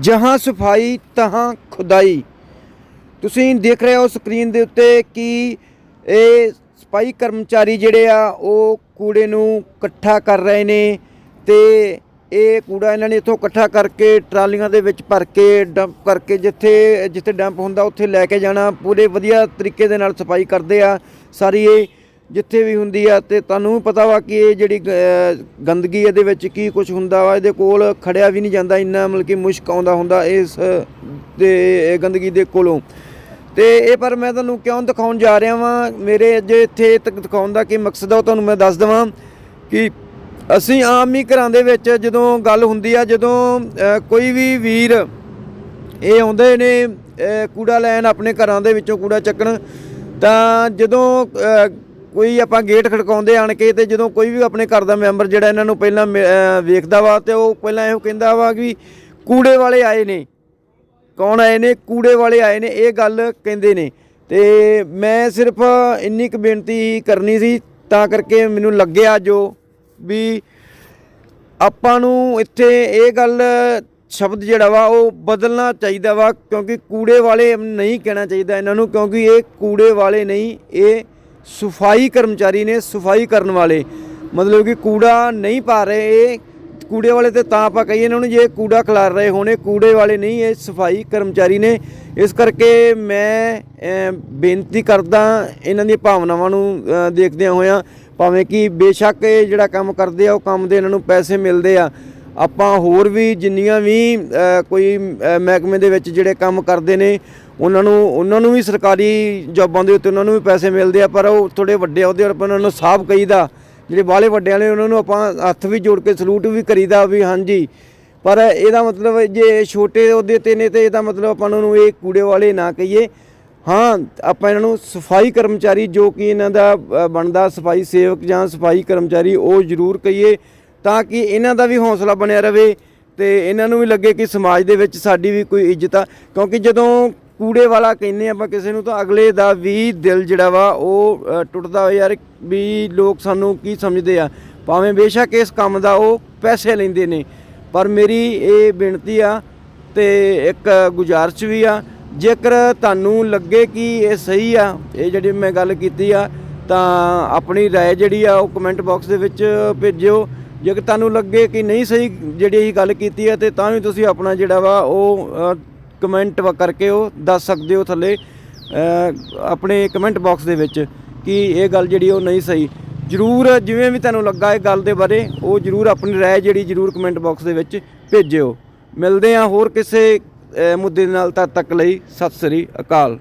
ਜਹਾਂ ਸਫ਼ਾਈ, ਤਹਾਂ ਖੁਦਾਈ। ਤੁਸੀਂ ਦੇਖ ਰਹੇ ਹੋ ਸਕਰੀਨ ਦੇ ਉੱਤੇ ਕਿ ਇਹ ਸਫ਼ਾਈ ਕਰਮਚਾਰੀ ਜਿਹੜੇ ਆ, ਉਹ ਕੂੜੇ ਨੂੰ ਇਕੱਠਾ ਕਰ ਰਹੇ ਨੇ ਤੇ ਇਹ ਕੂੜਾ ਇਹਨਾਂ ਨੇ ਇੱਥੋਂ ਇਕੱਠਾ ਕਰਕੇ ਟਰਾਲੀਆਂ ਦੇ ਵਿੱਚ ਭਰ ਕੇ ਡੰਪ ਕਰਕੇ ਜਿੱਥੇ ਜਿੱਥੇ ਡੰਪ ਹੁੰਦਾ ਉੱਥੇ ਲੈ ਕੇ ਜਾਣਾ। ਪੂਰੇ ਵਧੀਆ ਤਰੀਕੇ ਦੇ ਨਾਲ ਸਫ਼ਾਈ ਕਰਦੇ ਆ। ਸਾਰੀ ਇਹ ਜਿੱਥੇ ਵੀ ਹੁੰਦੀ ਆ ਤੇ ਤੁਹਾਨੂੰ ਵੀ ਪਤਾ ਵਾ ਕਿ ਇਹ ਜਿਹੜੀ ਗੰਦਗੀ ਇਹਦੇ ਵਿੱਚ ਕੀ ਕੁਝ ਹੁੰਦਾ ਵਾ, ਇਹਦੇ ਕੋਲ ਖੜਿਆ ਵੀ ਨਹੀਂ ਜਾਂਦਾ, ਇੰਨਾ ਮਤਲਬ ਕਿ ਮੁਸ਼ਕ ਆਉਂਦਾ ਹੁੰਦਾ ਇਸ, ਦੇ ਗੰਦਗੀ ਦੇ ਕੋਲੋਂ। ਤੇ ਇਹ ਪਰ ਮੈਂ ਤੁਹਾਨੂੰ ਕਿਉਂ ਦਿਖਾਉਣ ਜਾ ਰਿਹਾ ਵਾਂ, ਮੇਰੇ ਅੱਜ ਇੱਥੇ ਤੱਕ ਦਿਖਾਉਣ ਦਾ ਕੀ ਮਕਸਦ ਆ, ਉਹ ਤੁਹਾਨੂੰ ਮੈਂ ਦੱਸ ਦਵਾਂ ਕਿ ਅਸੀਂ ਆਮ ਹੀ ਘਰਾਂ ਦੇ ਵਿੱਚ ਜਦੋਂ ਗੱਲ ਹੁੰਦੀ ਆ, ਜਦੋਂ ਕੋਈ ਵੀ ਵੀਰ ਇਹ ਆਉਂਦੇ ਨੇ ਕੂੜਾ ਲੈਣ ਆਪਣੇ ਘਰਾਂ ਦੇ ਵਿੱਚੋਂ ਕੂੜਾ ਚੱਕਣ, ਤਾਂ ਜਦੋਂ ਕੋਈ ਆਪਾਂ ਗੇਟ ਖੜਕਾਉਂਦੇ ਆਣ ਕੇ ਤੇ ਜਦੋਂ ਕੋਈ ਵੀ ਆਪਣੇ ਘਰ ਦਾ ਮੈਂਬਰ ਜਿਹੜਾ ਇਹਨਾਂ ਨੂੰ ਪਹਿਲਾਂ ਮਿ- ਵੇਖਦਾ ਵਾ ਤੇ ਉਹ ਪਹਿਲਾਂ ਇਹੋ ਕਹਿੰਦਾ ਵਾ ਕਿ ਕੂੜੇ ਵਾਲੇ ਆਏ ਨੇ। ਕੌਣ ਆਏ ਨੇ? ਕੂੜੇ ਵਾਲੇ ਆਏ ਨੇ। ਇਹ ਗੱਲ ਕਹਿੰਦੇ ਨੇ। ਤੇ ਮੈਂ ਸਿਰਫ ਇੰਨੀ ਕੁ ਬੇਨਤੀ ਕਰਨੀ ਸੀ, ਤਾਂ ਕਰਕੇ ਮੈਨੂੰ ਲੱਗਿਆ ਜੋ ਵੀ ਆਪਾਂ ਨੂੰ ਇੱਥੇ ਇਹ ਗੱਲ ਸ਼ਬਦ ਜਿਹੜਾ ਵਾ ਉਹ ਬਦਲਣਾ ਚਾਹੀਦਾ ਵਾ, ਕਿਉਂਕਿ ਕੂੜੇ ਵਾਲੇ ਨਹੀਂ ਕਹਿਣਾ ਚਾਹੀਦਾ ਇਹਨਾਂ ਨੂੰ, ਕਿਉਂਕਿ ਇਹ ਕੂੜੇ ਵਾਲੇ ਨਹੀਂ, ਇਹ ਸਫ਼ਾਈ ਕਰਮਚਾਰੀ ਨੇ ਸਫ਼ਾਈ ਕਰਨ ਵਾਲੇ। ਮਤਲਬ ਕਿ ਕੂੜਾ ਨਹੀਂ ਪਾ ਰਹੇ ਇਹ। ਕੂੜੇ ਵਾਲੇ ਤੇ ਤਾਂ ਆਪਾਂ ਕਹੀਏ ਇਹਨਾਂ ਨੂੰ, ਜੇ ਕੂੜਾ ਖਿਲਾਰ ਰਹੇ ਹੋਣੇ, ਕੂੜੇ ਵਾਲੇ ਨਹੀਂ, ਇਹ ਸਫ਼ਾਈ ਕਰਮਚਾਰੀ ਨੇ। ਇਸ ਕਰਕੇ ਮੈਂ ਬੇਨਤੀ ਕਰਦਾ ਇਹਨਾਂ ਦੀਆਂ ਭਾਵਨਾਵਾਂ ਨੂੰ ਦੇਖਦਿਆਂ ਹੋਇਆਂ, ਭਾਵੇਂ ਕਿ ਬੇਸ਼ੱਕ ਇਹ ਜਿਹੜਾ ਕੰਮ ਕਰਦੇ ਆ, ਉਹ ਕੰਮ ਦੇ ਇਹਨਾਂ ਨੂੰ ਪੈਸੇ ਮਿਲਦੇ ਆ। ਆਪਾਂ ਹੋਰ ਵੀ ਜਿੰਨੀਆਂ ਵੀ ਕੋਈ ਮਹਿਕਮੇ ਦੇ ਵਿੱਚ ਜਿਹੜੇ ਕੰਮ ਕਰਦੇ ਨੇ, ਉਹਨਾਂ ਨੂੰ ਉਹਨਾਂ ਨੂੰ ਵੀ ਸਰਕਾਰੀ ਜੌਬਾਂ ਦੇ ਉੱਤੇ ਉਹਨਾਂ ਨੂੰ ਵੀ ਪੈਸੇ ਮਿਲਦੇ ਆ, ਪਰ ਉਹ ਥੋੜੇ ਵੱਡੇ ਅਹੁਦੇ ਪਰ ਉਹਨਾਂ ਨੂੰ ਸਾਫ਼ ਕਹੀਦਾ। ਜਿਹੜੇ ਬਾਹਲੇ ਵੱਡੇ ਵਾਲੇ, ਉਹਨਾਂ ਨੂੰ ਆਪਾਂ ਹੱਥ ਵੀ ਜੋੜ ਕੇ ਸਲੂਟ ਵੀ ਕਰੀਦਾ ਵੀ ਹਾਂਜੀ। ਪਰ ਇਹਦਾ ਮਤਲਬ ਜੇ ਛੋਟੇ ਅਹੁਦੇ ਤੇ ਨੇ, ਤੇ ਇਹਦਾ ਮਤਲਬ ਆਪਾਂ ਉਹਨਾਂ ਨੂੰ ਇਹ ਕੂੜੇ ਵਾਲੇ ਨਾ ਕਹੀਏ। ਹਾਂ, ਆਪਾਂ ਇਹਨਾਂ ਨੂੰ ਸਫ਼ਾਈ ਕਰਮਚਾਰੀ ਜੋ ਕਿ ਇਹਨਾਂ ਦਾ ਬਣਦਾ ਸਫ਼ਾਈ ਸੇਵਕ ਜਾਂ ਸਫ਼ਾਈ ਕਰਮਚਾਰੀ, ਉਹ ਜ਼ਰੂਰ ਕਹੀਏ। ਤਾਂ ਕਿ ਇਹਨਾਂ ਦਾ ਵੀ ਹੌਸਲਾ ਬਣਿਆ ਰਵੇ ਤੇ ਇਹਨਾਂ ਨੂੰ ਵੀ ਲੱਗੇ ਕਿ ਸਮਾਜ ਦੇ ਵਿੱਚ ਸਾਡੀ ਵੀ ਕੋਈ ਇੱਜ਼ਤ ਆ ਕਿਉਂਕਿ ਜਦੋਂ ਕੂੜੇ ਵਾਲਾ ਕਹਿੰਦੇ ਆਪਾਂ ਕਿਸੇ ਨੂੰ ਤਾਂ ਅਗਲੇ ਦਾ ਵੀ ਦਿਲ ਜਿਹੜਾ ਵਾ ਉਹ ਅ, ਟੁੱਟਦਾ ਹੋਇਆ ਯਾਰ ਵੀ ਲੋਕ ਸਾਨੂੰ ਕੀ ਸਮਝਦੇ ਆ ਭਾਵੇਂ ਬੇਸ਼ੱਕ ਇਸ ਕੰਮ ਦਾ ਉਹ ਪੈਸੇ ਲੈਂਦੇ ਨੇ ਪਰ ਮੇਰੀ ਇਹ ਬੇਨਤੀ ਆ ਤੇ ਇੱਕ ਗੁਜ਼ਾਰਿਸ਼ ਵੀ ਆ ਜੇਕਰ ਤੁਹਾਨੂੰ ਲੱਗੇ ਕਿ ਇਹ ਸਹੀ ਆ ਇਹ ਜਿਹੜੀ ਮੈਂ ਗੱਲ ਕੀਤੀ ਆ ਤਾਂ ਆਪਣੀ رائے ਜਿਹੜੀ ਆ ਉਹ ਕਮੈਂਟ ਬਾਕਸ ਦੇ ਵਿੱਚ ਭੇਜਿਓ ਜੇਕਰ ਤੁਹਾਨੂੰ ਲੱਗੇ ਕਿ ਨਹੀਂ ਸਹੀ ਜਿਹੜੀ ਇਹ ਗੱਲ ਕੀਤੀ ਆ ਤੇ ਤਾਂ ਵੀ ਤੁਸੀਂ ਆਪਣਾ ਜਿਹੜਾ ਵਾ ਉਹ ਕਮੈਂਟ ਕਰਕੇ ਉਹ ਦੱਸ ਸਕਦੇ ਹੋ ਥੱਲੇ ਅ, ਆਪਣੇ ਕਮੈਂਟ ਬਾਕਸ ਦੇ ਵਿੱਚ ਕਿ ਇਹ ਗੱਲ ਜਿਹੜੀ ਉਹ ਨਹੀਂ ਸਹੀ ਜਰੂਰ ਜਿਵੇਂ ਵੀ ਤੁਹਾਨੂੰ ਲੱਗਾ ਇਹ ਗੱਲ ਦੇ ਬਾਰੇ ਉਹ ਜਰੂਰ ਆਪਣੀ رائے ਜਿਹੜੀ ਜਰੂਰ ਕਮੈਂਟ ਬਾਕਸ ਦੇ ਵਿੱਚ ਭੇਜਿਓ ਮਿਲਦੇ ਆ ਹੋਰ ਕਿਸੇ ਅ, ਮੁੱਦੇ ਦੇ ਨਾਲ ਤਦ ਤੱਕ ਲਈ ਸਤਿ ਸ੍ਰੀ ਅਕਾਲ